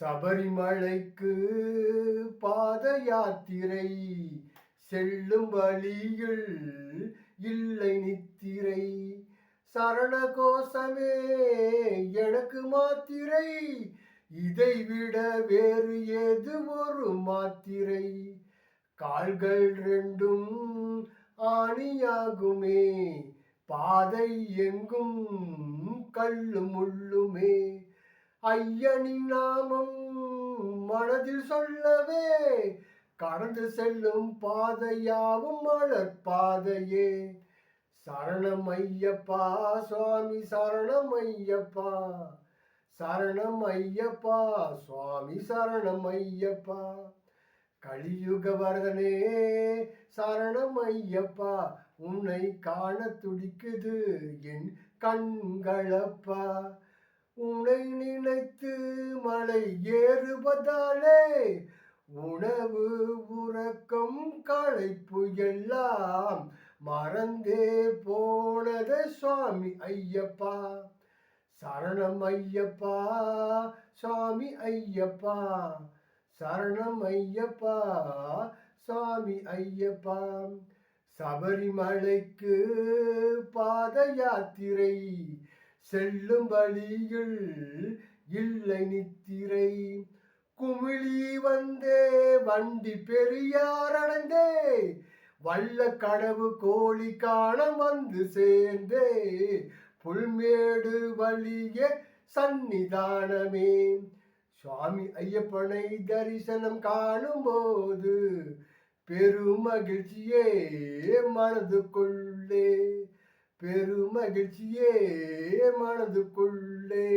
சபரிமலைக்கு பாத யாத்திரை செல்லும் வழியில் இல்லை நித்திரை. சரண கோஷமே எனக்கு மாத்திரை இதை விட வேறு ஏது ஒரு மாத்திரை? கால்கள் ரெண்டும் ஆணியாகுமே பாதை எங்கும் கல்லும் முள்ளுமே ஐயனின் நாமம் மனதில் சொல்லவே கடந்து செல்லும் பாதையாவும் மலர் பாதையே. சரணம் ஐயப்பா சுவாமி சரணம் ஐயப்பா. சரணம் ஐயப்பா சுவாமி சரணம் ஐயப்பா. கலியுக வரதனே சரணம் ஐயப்பா. உன்னை காண துடிக்குது என் கண்களப்பா. உனை நினைத்து மலை ஏறுவதாலே உணவு உறக்கம் களைப்பு எல்லாம் மறந்தே போனது சுவாமி ஐயப்பா. சரணம் ஐயப்பா சுவாமி ஐயப்பா. சரணம் ஐயப்பா சுவாமி ஐயப்பா. சபரிமலைக்கு பாத யாத்திரை செல்லும் வழியில் இல்லை நித்திரை. குமிழி வந்தே வண்டி பெரியார் அடைந்தே வல்ல கடவு கோழி காண வந்து சேர்ந்தே புல்மேடு வழியே சந்நிதானமே. சுவாமி ஐயப்பனை தரிசனம் காணும்போது பெருமகிழ்ச்சியே மனதுக்குள்ளே. பெருமகிழ்ச்சியே மனதுக்குள்ளே.